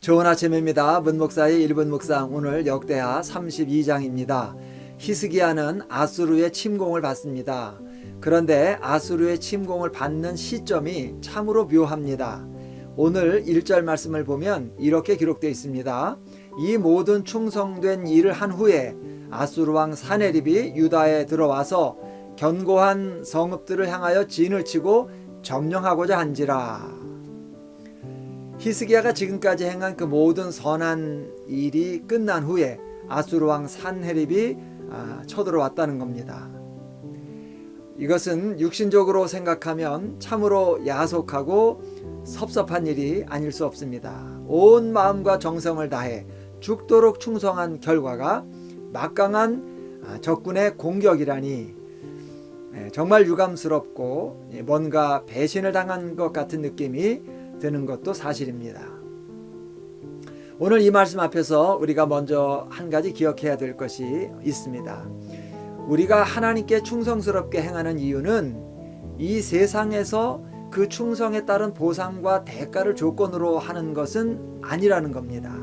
좋은 아침입니다. 문목사의 1분 묵상 오늘 역대하 32장입니다. 히스기야는 아수르의 침공을 받습니다. 그런데 아수르의 침공을 받는 시점이 참으로 묘합니다. 오늘 1절 말씀을 보면 이렇게 기록되어 있습니다. 이 모든 충성된 일을 한 후에 아수르 왕 사네립이 유다에 들어와서 견고한 성읍들을 향하여 진을 치고 점령하고자 한지라. 히스기야가 지금까지 행한 그 모든 선한 일이 끝난 후에 아수르 왕 산헤립이 아, 쳐들어왔다는 겁니다. 이것은 육신적으로 생각하면 참으로 야속하고 섭섭한 일이 아닐 수 없습니다. 온 마음과 정성을 다해 죽도록 충성한 결과가 막강한 아, 적군의 공격이라니 예, 정말 유감스럽고 예, 뭔가 배신을 당한 것 같은 느낌이 드는 것도 사실입니다. 오늘 이 말씀 앞에서 우리가 먼저 한 가지 기억해야 될 것이 있습니다. 우리가 하나님께 충성스럽게 행하는 이유는 이 세상에서 그 충성에 따른 보상과 대가를 조건으로 하는 것은 아니라는 겁니다.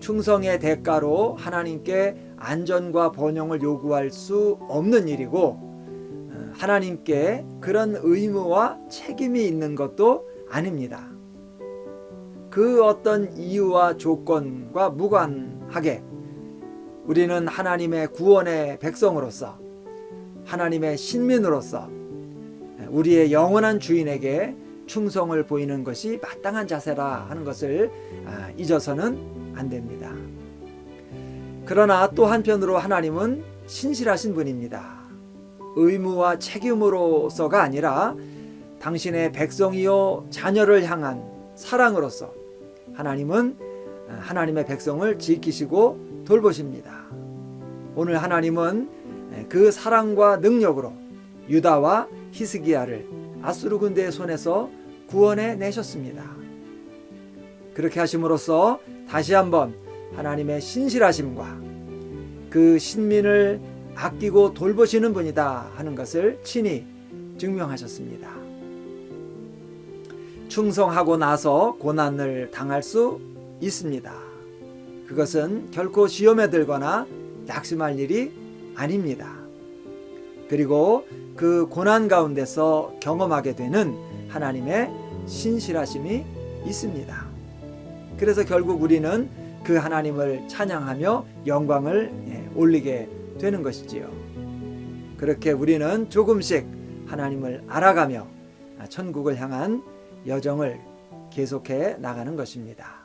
충성의 대가로 하나님께 안전과 번영을 요구할 수 없는 일이고 어, 하나님께 그런 의무와 책임이 있는 것도 아닙니다. 그 어떤 이유와 조건과 무관하게 우리는 하나님의 구원의 백성으로서 하나님의 신민으로서 우리의 영원한 주인에게 충성을 보이는 것이 마땅한 자세라 하는 것을 아, 잊어서는 안 됩니다. 그러나 또 한편으로 하나님은 신실하신 분입니다. 의무와 책임으로서가 아니라 당신의 백성이요 자녀를 향한 사랑으로서 하나님은 하나님의 백성을 지키시고 돌보십니다. 오늘 하나님은 그 사랑과 능력으로 유다와 히스기야를 아수르 군대의 손에서 구원해 내셨습니다. 그렇게 하심으로써 다시 한번 하나님의 신실하심과 그 신민을 아끼고 돌보시는 분이다 하는 것을 친히 증명하셨습니다. 충성하고 나서 고난을 당할 수 있습니다. 그것은 결코 시험에 들거나 낙심할 일이 아닙니다. 그리고 그 고난 가운데서 경험하게 되는 하나님의 신실하심이 있습니다. 그래서 결국 우리는 그 하나님을 찬양하며 영광을 예, 올리게 되는 것이지요. 그렇게 우리는 조금씩 하나님을 알아가며 천국을 향한 여정을 계속해 나가는 것입니다.